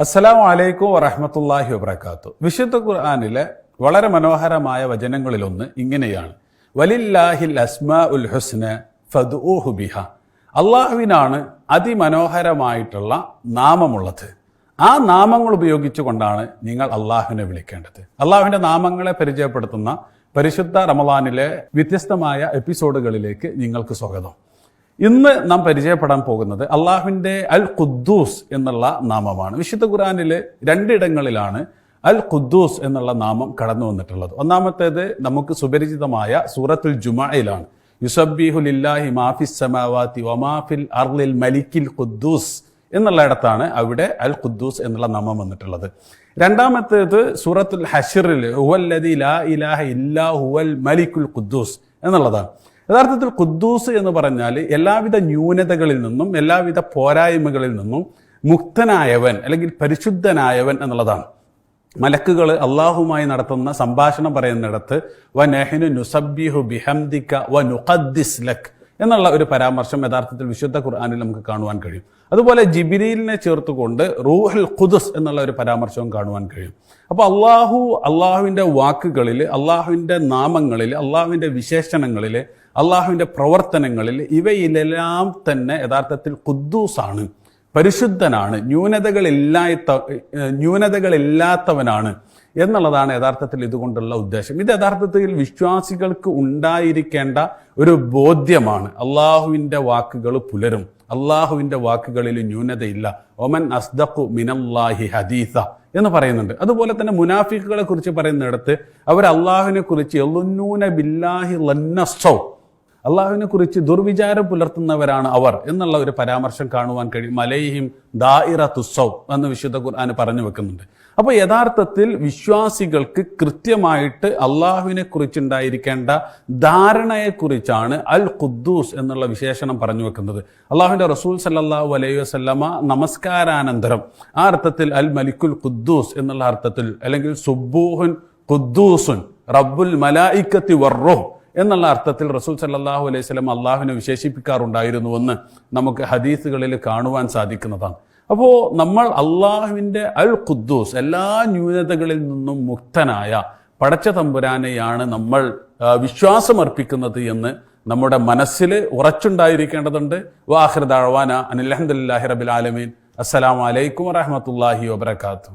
അസ്സലാമു വലൈക്കും വറഹമത്തല്ലാഹി വബർക്കാത്തു വിശുദ്ധ ഖുർആാനിലെ വളരെ മനോഹരമായ വചനങ്ങളിലൊന്ന് ഇങ്ങനെയാണ്. വലില്ലാഹിൽ അസ്മാ ഉൽ ഹുസ്ന ഫദ്ഊഹു ബിഹ. അള്ളാഹുവിനാണ് അതിമനോഹരമായിട്ടുള്ള നാമമുള്ളത്. ആ നാമങ്ങൾ ഉപയോഗിച്ചുകൊണ്ടാണ് നിങ്ങൾ അള്ളാഹുവിനെ വിളിക്കേണ്ടത്. അള്ളാഹുവിന്റെ നാമങ്ങളെ പരിചയപ്പെടുത്തുന്ന പരിശുദ്ധ റമദാനിലെ വ്യത്യസ്തമായ എപ്പിസോഡുകളിലേക്ക് നിങ്ങൾക്ക് സ്വാഗതം. ഇന്ന് നാം പരിചയപ്പെടാൻ പോകുന്നത് അള്ളാഹുവിന്റെ അൽ ഖുദ്ദൂസ് എന്നുള്ള നാമമാണ്. വിശുദ്ധ ഖുറാനിൽ രണ്ടിടങ്ങളിലാണ് അൽ ഖുദ്ദൂസ് എന്നുള്ള നാമം കടന്നു വന്നിട്ടുള്ളത്. ഒന്നാമത്തേത് നമുക്ക് സുപരിചിതമായ സൂറത്തുൽ ജുമയിലാണ്. യുസബിഹു ലില്ലാഹി മാഫിസ് സമാവാത്തി വമാഫിൽ അർലിൽ മലിക്കിൽ ഖുദ്ദൂസ് എന്നുള്ള ഇടത്താണ് അവിടെ അൽ ഖുദ്ദൂസ് എന്നുള്ള നാമം വന്നിട്ടുള്ളത്. രണ്ടാമത്തേത് സൂറത്തുൽ ഹഷിറിൽ ഹുവല്ലദി ലാ ഇലാഹ ഇല്ലാ ഹുവൽ മലിക്കുൽ ഖുദ്ദൂസ് എന്നുള്ളതാണ്. യഥാർത്ഥത്തിൽ ഖുദ്ദൂസ് എന്ന് പറഞ്ഞാൽ എല്ലാവിധ ന്യൂനതകളിൽ നിന്നും എല്ലാവിധ പോരായ്മകളിൽ നിന്നും മുക്തനായവൻ അല്ലെങ്കിൽ പരിശുദ്ധനായവൻ എന്നുള്ളതാണ്. മലക്കുകൾ അള്ളാഹുമായി നടത്തുന്ന സംഭാഷണം പറയുന്നിടത്ത് വ നെഹ്നു നുസബ്ബിഹു ബിഹംദിക്ക വ നുഖദ്ദിസ് ലക് എന്നുള്ള ഒരു പരാമർശം യഥാർത്ഥത്തിൽ വിശുദ്ധ ഖുർആാനിൽ നമുക്ക് കാണുവാൻ കഴിയും. അതുപോലെ ജിബിരിലിനെ ചേർത്തുകൊണ്ട് റൂഹൽ ഖുദുസ് എന്നുള്ള ഒരു പരാമർശവും കാണുവാൻ കഴിയും. അപ്പോൾ അള്ളാഹു അള്ളാഹുവിന്റെ വാക്കുകളിൽ അള്ളാഹുവിന്റെ നാമങ്ങളിൽ അള്ളാഹുവിന്റെ വിശേഷണങ്ങളിൽ അള്ളാഹുവിന്റെ പ്രവർത്തനങ്ങളിൽ ഇവയിലെല്ലാം തന്നെ യഥാർത്ഥത്തിൽ കുദ്ദൂസാണ് പരിശുദ്ധനാണ്. ന്യൂനതകളില്ലാത്ത ന്യൂനതകളില്ലാത്തവനാണ് എന്നുള്ളതാണ് യഥാർത്ഥത്തിൽ ഇതുകൊണ്ടുള്ള ഉദ്ദേശം. ഇത് യഥാർത്ഥത്തിൽ വിശ്വാസികൾക്ക് ഉണ്ടായിരിക്കേണ്ട ഒരു ബോധ്യമാണ്. അള്ളാഹുവിന്റെ വാക്കുകൾ പുലരും. അള്ളാഹുവിന്റെ വാക്കുകളിൽ ന്യൂനതയില്ല. ഒമൻ അസ്ദഖു മിനല്ലാഹി ഹദീസ എന്ന് പറയുന്നുണ്ട്. അതുപോലെ തന്നെ മുനാഫിക്കുകളെ കുറിച്ച് പറയുന്നിടത്ത് അവർ അള്ളാഹുവിനെ കുറിച്ച് എല്ലുന്നൂന ബില്ലാഹി ലന്നസ്സൗ അള്ളാഹുവിനെ കുറിച്ച് ദുർവിചാരം പുലർത്തുന്നവരാണ് അവർ എന്നുള്ള ഒരു പരാമർശം കാണുവാൻ കഴിയും. മലയിഹിം ദായിറ തുസ്സൗ എന്ന് വിശുദ്ധ ഖുർആൻ പറഞ്ഞു വെക്കുന്നുണ്ട്. അപ്പോൾ യഥാർത്ഥത്തിൽ വിശ്വാസികൾക്ക് കൃത്യമായിട്ട് അള്ളാഹുവിനെ കുറിച്ചുണ്ടായിരിക്കേണ്ട ധാരണയെക്കുറിച്ചാണ് അൽ ഖുദ്ദൂസ് എന്നുള്ള വിശേഷണം പറഞ്ഞു വെക്കുന്നത്. അള്ളാഹുവിന്റെ റസൂൽ സല്ലാഹു അലൈഹി വസ്ലമ നമസ്കാരാനന്തരം ആ അർത്ഥത്തിൽ അൽ മലിക്കുൽ ഖുദ്ദൂസ് എന്നുള്ള അർത്ഥത്തിൽ അല്ലെങ്കിൽ സുബൂഹുൻ ഖുദ്ദൂസുൻ റബ്ബുൽ മലായിക്കത്തി വർറോഹ് എന്നുള്ള അർത്ഥത്തിൽ റസൂൽ സല്ലാഹു അലൈഹി സ്വലം അള്ളാഹുവിനെ വിശേഷിപ്പിക്കാറുണ്ടായിരുന്നുവെന്ന് നമുക്ക് ഹദീസുകളിൽ കാണുവാൻ സാധിക്കുന്നതാണ്. അപ്പോൾ നമ്മൾ അള്ളാഹുവിന്റെ അൽ ഖുദ്ദൂസ് എല്ലാ ന്യൂനതകളിൽ നിന്നും മുക്തനായ പടച്ച തമ്പുരാനെയാണ് നമ്മൾ വിശ്വാസമർപ്പിക്കുന്നത് എന്ന് നമ്മുടെ മനസ്സിൽ ഉറച്ചുണ്ടായിരിക്കേണ്ടതുണ്ട്. വാഹിർ ദാഴ്വാന അനിലഹദില്ലാഹി റബിൽ ആലമീൻ. അസ്സലാമലൈക്കും വറഹമത്തല്ലാഹി വബർക്കാത്തു